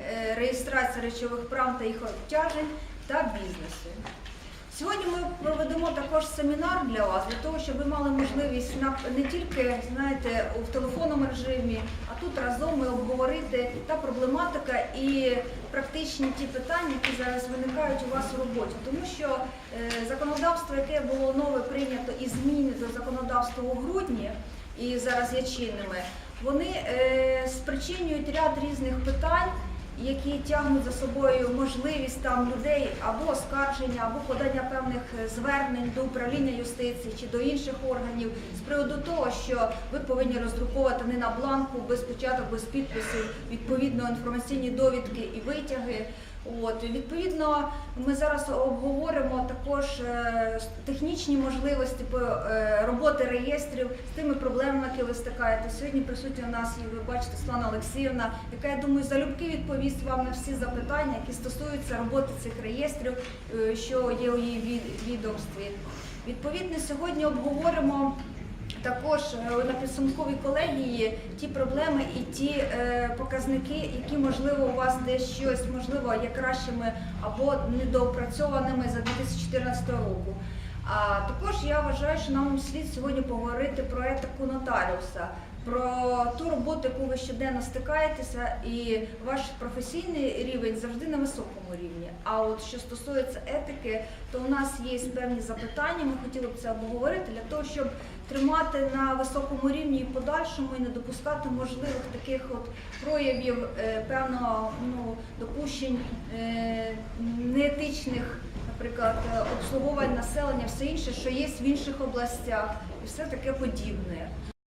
е, реєстрації речових прав та їх обтяжень та бізнесу. Сьогодні ми проведемо також семінар для вас, для того, щоб ви мали можливість не тільки знаєте, в телефонному режимі, а тут разом ми обговорити та проблематика і практичні ті питання, які зараз виникають у вас у роботі. Тому що е, законодавство, яке було нове прийнято і зміни до законодавства у грудні, і зараз є чинними, вони е, спричинюють ряд різних питань які тягнуть за собою можливість там людей або оскарження, або подання певних е, звернень до управління юстиції чи до інших органів з приводу того, що ви повинні роздруковувати не на бланку, без початок, без підписів, відповідно інформаційні довідки і витяги. От відповідно, ми зараз обговоримо також е, технічні можливості по е, роботи реєстрів з тими проблемами, які ви стикаєте. Сьогодні присутня у нас і ви бачите Світлана Олексіївна, яка я думаю залюбки відповість вам на всі запитання, які стосуються роботи цих реєстрів, е, що є у її від- відомстві. Відповідно, сьогодні обговоримо. Також е, на підсумковій колегії ті проблеми і ті е, показники, які можливо у вас десь щось можливо є кращими або недоопрацьованими за 2014 року. А також я вважаю, що нам слід сьогодні поговорити про етику нотаріуса, про ту роботу, яку ви щоденно стикаєтеся, і ваш професійний рівень завжди на високому рівні. А от що стосується етики, то у нас є певні запитання. Ми хотіли б це обговорити для того, щоб тримати на високому рівні і подальшому і не допускати можливих таких от проявів е, певного ну, допущень е, неетичних, наприклад, обслуговувань населення, все інше, що є в інших областях, і все таке подібне.